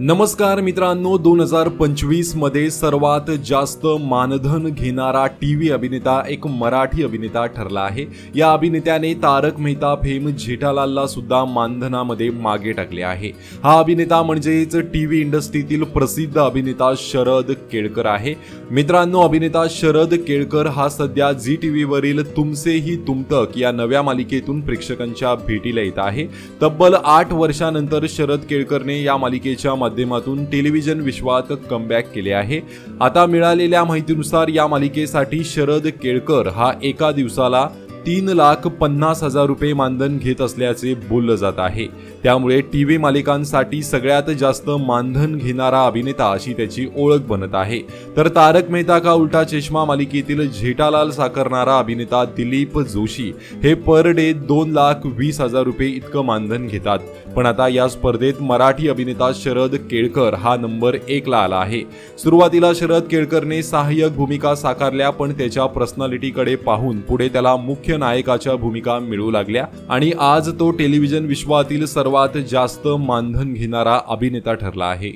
नमस्कार मित्रांनो दोन हजार पंचवीसमध्ये सर्वात जास्त मानधन घेणारा टी व्ही अभिनेता एक मराठी अभिनेता ठरला आहे. या अभिनेत्याने तारक मेहता फेम जेठालालला सुद्धा मानधनामध्ये मागे टाकले आहे. हा अभिनेता म्हणजेच टी व्ही इंडस्ट्रीतील प्रसिद्ध अभिनेता शरद केळकर आहे. मित्रांनो अभिनेता शरद केळकर हा सध्या झी टी व्हीवरील तुमसे ही तुमतक या नव्या मालिकेतून प्रेक्षकांच्या भेटीला येत आहे. तब्बल आठ वर्षानंतर शरद केळकरने या मालिकेच्या माध्यमातून टेलिव्हिजन विश्वात कमबॅक केले आहे. आता मिळालेल्या माहितीनुसार या मालिकेसाठी शरद केळकर हा एका दिवसाला तीन लाख पन्नास हजार रुपये मानधन घेत असल्याचे बोललं जात आहे. त्यामुळे टी व्ही मालिकांसाठी सगळ्यात जास्त मानधन घेणारा अभिनेता अशी त्याची ओळख बनत आहे. तर तारक मेहता का उलटा चष्मा मालिकेतील झेठालाल साकारणारा अभिनेता दिलीप जोशी हे पर डे दोन लाख वीस हजार रुपये इतकं मानधन घेतात. पण आता या स्पर्धेत मराठी अभिनेता शरद केळकर हा नंबर एकला आला आहे. सुरुवातीला शरद केळकरने सहाय्यक भूमिका साकारल्या पण त्याच्या पर्सनॅलिटीकडे पाहून पुढे त्याला मुख्य मुख्य नायकाच्या भूमिका मिळू लागल्या आणि आज तो टेलिव्हिजन विश्वातील सर्वात जास्त मानधन घेणारा अभिनेता ठरला आहे.